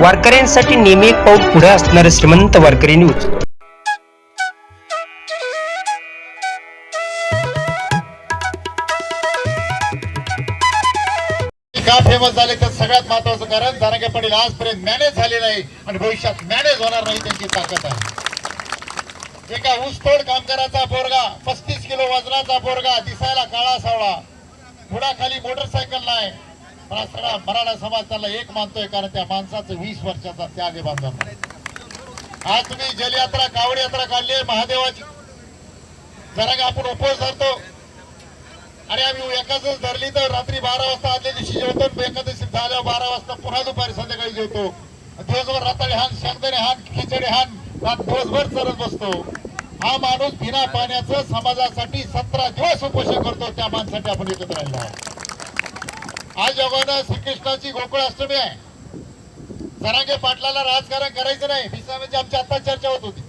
वारकऱ्यांसाठी नेहमी एक पाऊल पुढे असणारे श्रीमंत वारकरी न्यूज. का फेमस झाले तर सगळ्यात महत्वाचं कारण जारांगे पाटील आजपर्यंत मॅनेज झाले नाही आणि भविष्यात मॅनेज होणार नाही त्यांची ताकद आहे. एका ऊसतोड कामगाराचा पोर पस्तीस किलो वजनाचा पोरगा दिसायला काळा सावळा पुढाखाली मोटरसायकल नाही पण हा सगळा मराठा समाज त्याला एक मानतोय कारण त्या माणसाचं वीस वर्षाचा त्याग आहे बांधवांना आज तुम्ही जलयात्रा कावड यात्रा काढली आहे महादेवाची. जरा आपण उपवास धरतो. आणि आम्ही एकाच धरली तर रात्री बारा वाजता आदल्या दिवशी जेवतो एकादशी झाल्यावर बारा वाजता पुन्हा दुपारी संध्याकाळी जेवतो. दिवसभर राताळी हान शेंगदाणे हान खिचडी हान दिवसभर चरत बसतो. हा माणूस बिना पाण्याचं समाजासाठी सतरा दिवस उपोषण करतो त्या माणसाठी आपण एकत्र राहिला आहोत. आज जगानं श्रीकृष्णाची गोकुळाष्टमी आहे. जरांगे पाटलाला राजकारण करायचं नाही. म्हणजे आमची आता चर्चा होत होती.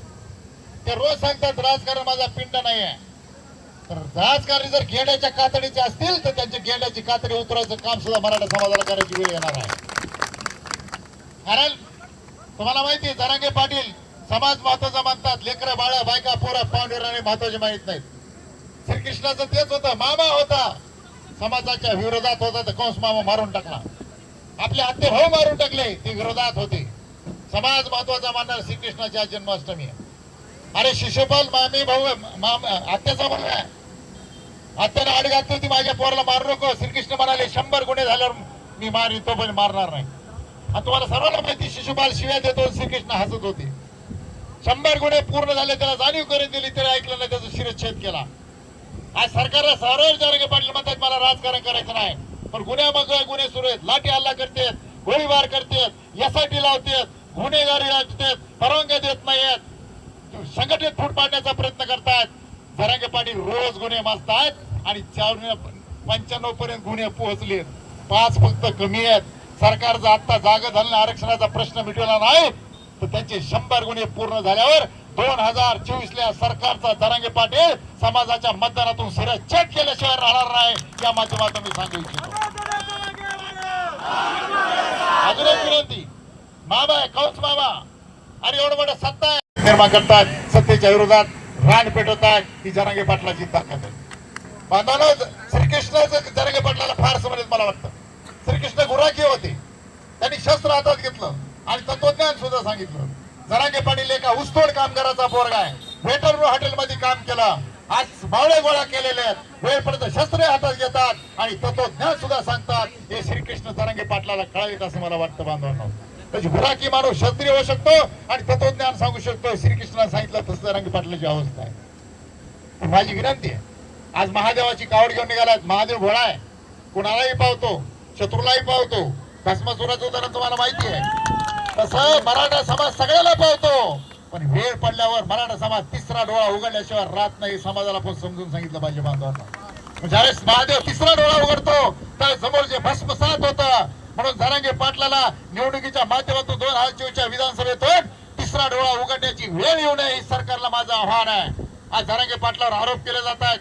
ते रोज सांगतात राजकारण माझा पिंड नाही आहे. तर राजकारणी जर घेण्याच्या कातडीचे असतील तर त्यांची घेण्याची कातडी उतरायचं काम सुद्धा मराठा समाजाला करायची वेळ येणार आहे. कारण तुम्हाला माहिती आहे जरांगे पाटील समाज महत्त्वाचा मानतात. लेकरं बाळा बायका पोरं पांढुराने महत्त्वाचे माहीत नाहीत. श्रीकृष्णाचं तेच होतं. मामा होता. समाजाच्या विरोधात होता तर कंस मामा मारून टाकला. आपले आत्ते भाऊ मारून टाकले ते विरोधात होते. समाज महत्त्वाचा मानणार श्रीकृष्णाची आज जन्माष्टमी अरे शिशुपाल मामी भाऊ आत्याचा मुलगा आहे. आत्याने आड घातली होती माझ्या पोराला मारू नको. श्रीकृष्ण म्हणाले शंभर गुन्हे झाल्यावर मी मार तो पण मारणार नाही. आणि तुम्हाला सर्वांना माहिती शिशुपाल शिव्या देतो श्रीकृष्ण हसत होते. शंभर गुन्हे पूर्ण झाले त्याला जाणीव करून दिली तरी ऐकलं नाही त्याचा शिरच्छेद केला. आज सरकारला सरळ जारगे पाटील म्हणतात मला राजकारण करायचं नाही. पण गुन्ह्या बाजू गुन्हे सुरू आहेत. लाठी हल्ला करतेत गोळीबार करतेत एसआयटी लावतेत गुन्हेगारी लावतेत परवानग्या देत नाहीयेत. संघटित फूट पाडण्याचा प्रयत्न करतात जरांगे पाटील रोज गुन्हे माजतायत आणि पंच्याण्णव पर्यंत गुन्हे पोहोचलेत. पाच फक्त कमी आहेत. सरकारचा आता जागा झालेला आरक्षणाचा प्रश्न मिटवला नाही तर त्यांचे शंभर गुन्हे पूर्ण झाल्यावर दोन हजार चोवीस ला सरकारचा जरांगे पाटील समाजाच्या मतदानातून चेक केल्याशिवाय राहणार नाही. या माध्यमातून मी सांगू इच्छितो. अजून एक विनंती. मामा आहे कौच मामा. आणि एवढं मोठं सत्ता निर्माण करतात सत्तेच्या विरोधात रान पेटवतात ही जरांगे पाटलाची ताकद आहे. बांधवांनो श्रीकृष्णाचं जरांगे पाटलाला फार समजत म्हणजे मला वाटतं. श्रीकृष्ण गुराखी होते. त्यांनी शस्त्र हातात घेतलं आणि तत्वज्ञान सुद्धा सांगितलं. जरांगे पाटील एका ऊसतोड कामगाराचा पोरगा आहे. वेटर हॉटेलमध्ये काम केलं. आज बावळे गोळा केलेले आहेत. वेळपर्यंत शस्त्रे हातात घेतात आणि तत्वज्ञान सुद्धा सांगतात. हे श्रीकृष्ण जरांगे पाटलाला कळावेत असं मला वाटतं बांधवांनो. त्याची गुराखी माणूस क्षत्रिय होऊ शकतो आणि तत्वज्ञान सांगू शकतो. श्रीकृष्णाने सांगितलं तसं जरांगे पाटलाची अवस्था आहे. माझी विनंती आहे. आज महादेवाची कावड घेऊन निघालात महादेव भोळा आहे. कुणालाही पावतो. शत्रूलाही पावतो. भस्मासुराचं उदाहरण तुम्हाला माहिती आहे. तसं मराठा समाज सगळ्याला पावतो. पण वेळ पडल्यावर मराठा समाज तिसरा डोळा उघडल्याशिवाय राहत नाही समाजाला पण समजून सांगितलं पाहिजे बांधवांना. म्हणजे ज्यावेळेस महादेव तिसरा डोळा उघडतो. त्या समोर जे भस्मसात होतं म्हणून झरांगे पाटलाला निवडणुकीच्या माध्यमातून दोन हजार चोवीसच्या विधानसभेतून तिसरा डोळा उघडण्याची वेळ येऊ नये सरकारला माझं आव्हान आहे. आज झरांगे पाटलावर आरोप केले जात आहेत.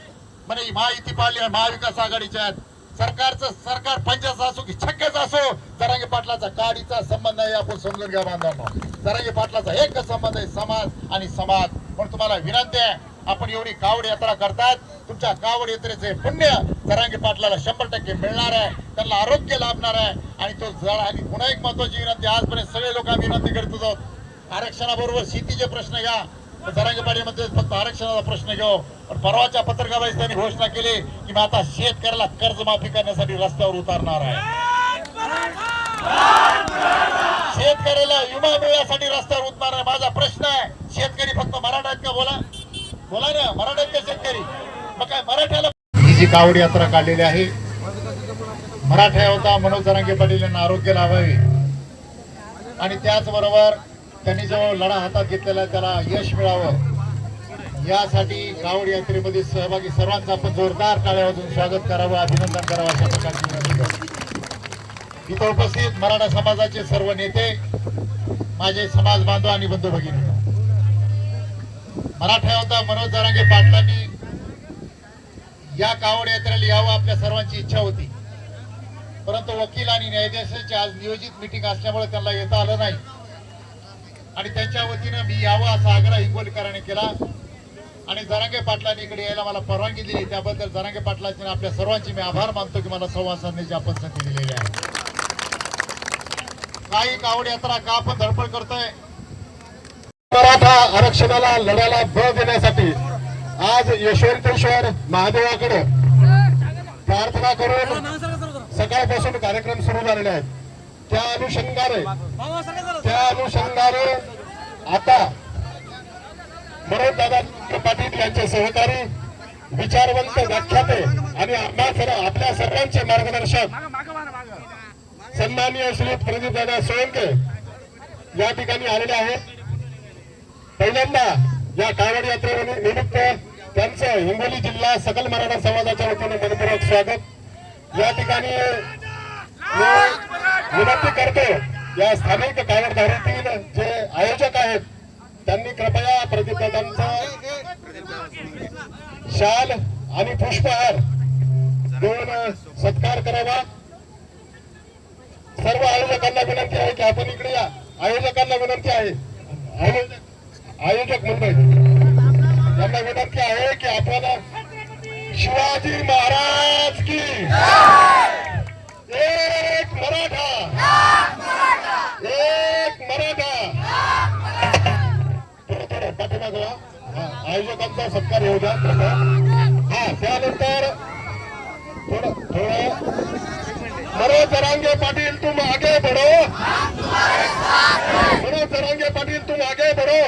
म्हणे महायुती पाहिली आहे, महाविकास आघाडीच्या आहेत. सरकारचं सरकार पंचायत असो की छक्क्याच असो जरांगे पाटलाचा काडीचा संबंध आहे आपण समजून घ्या बांधवांनो. जरांगे पाटलाचा एक संबंध आहे समाज आणि समाज. पण तुम्हाला विनंती आहे आपण एवढी कावड यात्रा करतात तुमच्या कावड यात्रेचे पुण्य जरांगे पाटलाला शंभर टक्के मिळणार आहे त्यांना आरोग्य लाभणार आहे आणि तो जळ आणि पुन्हा एक महत्वाची विनंती आजपर्यंत सगळे लोक आम्ही विनंती करत आहोत आरक्षणाबरोबर शेतीचे प्रश्न घ्या जरांगे पाटीलमध्ये फक्त आरक्षणाचा प्रश्न घेऊ. पण परवाच्या पत्रकारात त्यांनी घोषणा केली की मी आता शेतकऱ्याला कर्जमाफी करण्यासाठी रस्त्यावर उतारणार आहे. शेतकऱ्याला विमा मिळण्यासाठी रस्त्यावर उतरणार आहे. माझा प्रश्न आहे शेतकरी फक्त मराठ्यात का? बोला. बोला ना मराठ्यात का शेतकरी? मग काय मराठ्याला ही जी कावड यात्रा काढलेली आहे मराठा होता मनोज जरांगे पाटील यांना आरोग्य लाभावे. आणि त्याचबरोबर त्यांनी जो लढा हातात घेतलेला त्याला यश मिळावं. यासाठी कावड यात्रेमध्ये सहभागी सर्वांचं आपण जोरदार टाळ्या वाजून स्वागत करावं अभिनंदन करावं अशा प्रकारची विनंती इथं उपस्थित मराठा समाजाचे सर्व नेते माझे समाज बांधव आणि बंधू भगिनी. मराठा होता मनोज जरांगे पाटलांनी या कावड यात्रेला यावं आपल्या सर्वांची इच्छा होती. परंतु वकील आणि न्यायाधीशांची आज नियोजित मिटिंग असल्यामुळे त्यांना येता आलं नाही. आणि त्यांच्या वतीनं मी यावं असा आग्रह हिंगोलीकरांनी केला. आणि जरांगे पाटलांनी इकडे यायला मला परवानगी दिली. त्याबद्दल जरांगे पाटलांची आपल्या सर्वांचे मी आभार मानतो की मला संवाद साधण्याची आपण संधी दिलेली आहे. काही कावड यात्रा का आपण धडपड करतोय? मराठा आरक्षणाला लढ्याला बळ देण्यासाठी आज यशवंतेश्वर महादेवाकडे प्रार्थना करून सकाळपासून कार्यक्रम सुरू झालेले आहेत. त्या अनुषंगाने. त्या अनुषंगाने आता मनोज दादा पाटील यांचे सहकारी विचारवंत व्याख्याते आणि आपल्या सर्वांचे मार्गदर्शक सन्माननीय श्री प्रदीप दादा सोळंके या ठिकाणी आलेले आहेत. पहिल्यांदा या कावड यात्रेनिमित्त त्यांचं हिंगोली जिल्हा सकल मराठा समाजाच्या वतीने मनपूर्वक स्वागत. या ठिकाणी विनंती करतो या स्थानिक कार्यधारीतील जे आयोजक आहेत त्यांनी कृपया प्रतिप्रदांचा शाल आणि पुष्पहार देऊन सत्कार करावा. सर्व आयोजकांना विनंती आहे की आपण इकडे या. आयोजकांना विनंती आहे. आयोजक आयोजक मंडळ यांना विनंती आहे की आपण शिवाजी महाराज की थोडं आयोजकांचा सत्कार येऊ द्या. हा त्यानंतर थोडं थोडं. मनोज जरांगे पाटील तुम आगे बडो मनोज जरांगे पाटील तुम आगे बडो